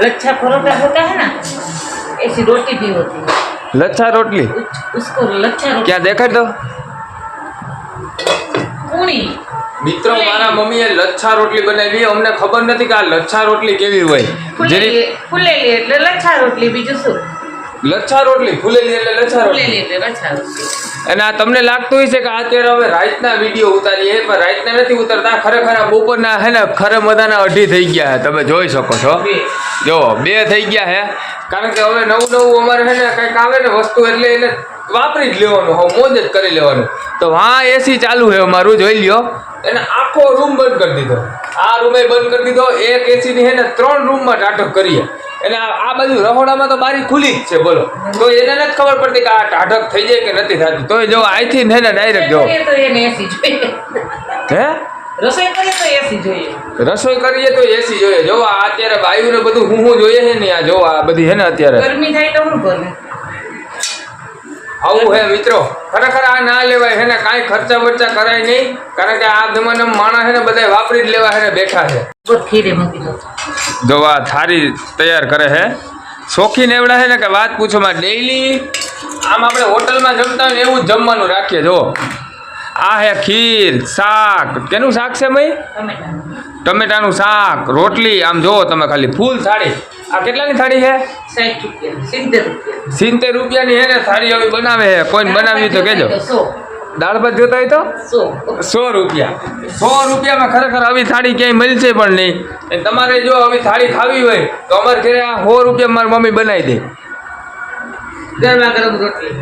लच्छा परोठा होता है ना ऐसी रोटी भी होती है લચ્છા રોટલી उस- उसको लच्छा रोटी ક્યાં દેખાડ દો पूरी મિત્રો મારા મમ્મીએ લચ્છા રોટલી બનાવી અમને ખબર નથી કે આ લચ્છા રોટલી કેવી હોય જેની ફૂલેલી ફૂલેલી એટલે લચ્છા રોટલી બીજું શું લચ્છા રોટલી ફૂલેલી એટલે લચ્છા રોટલી. અને આ તમને લાગતું હોય છે કે અત્યારે હવે રાતના વીડિયો ઉતારીએ પણ રાતના નથી ઉતરતા. ખરેખર આ બપોરના હે ને ખરે મજાના અઢી થઈ ગયા તમે જોઈ શકો છો. જો બે થઈ ગયા હે. કારણ કે હવે નવું નવું અમારે છે ને કંઈક આવે ને વસ્તુ એટલે એને વાપરી જ લેવાનું હો મોજ જ કરી લેવાનું. તો હા એસી ચાલુ છે અમારું જોઈ લ્યો. એને આખો રૂમ બંધ કરી દીધો. આ રૂમે બંધ કરી દીધો. એક એસીની હે ને ત્રણ રૂમમાં નાટક કરીએ. અને આ બાજુ રહોડામાં તો બારી ખુલ્લી જ છે બોલો. તો એને નથી ખબર પડતી કે આ ટાઢક થઈ જાય કે નથી થતું. તોય જો અહીંથી ને ને ડાયરેક્ટ જો. તો હે? રસોઈ કરીએ તો એસી જોઈએ. રસોઈ કરીએ તો એસી જોઈએ. જો આ અત્યારે વાયુ ને બધું હું હું જોઈએ છે ને આ જો આ બધી હે ને અત્યારે. ગરમી થાય તો હું કરવું આવું હે મિત્રો. ખરેખર આ ના લેવાય હે ને કાંઈ ખર્ચા વર્ચા કરાય નહીં કારણ કે આ જમાનામાં માણસ હે ને બધા વાપરી જ લેવા છે ને બેઠા છે જો આ થારી તૈયાર કરે હે. શોખીન એવડા હે ને કે વાત પૂછોમાં ડેઈલી? આમ આપણે હોટલમાં જમતા હોય ને એવું જ જમવાનું રાખીએ જો આ હે ખીર શાક. કેનું શાક છે ભાઈ ટમેટા ટમેટાનું શાક. રોટલી. આમ જુઓ તમે ખાલી ફૂલ થાળી. આ કેટલાની થાળી છે? સિત્તેર રૂપિયાની હે ને થાળી આવી બનાવે છે કોઈને બનાવી તો કહેજો. દાળ ભાત જોતા હોય તો? સો. સો રૂપિયા. સો રૂપિયામાં ખરેખર આવી થાળી ક્યાંય મળશે પણ નહીં. તમારે જો આવી થાળી ખાવી હોય તો અમારે ઘરે આ સો રૂપિયા મારી મમ્મી બનાવી દે. ગરમા ગરમ રોટલી.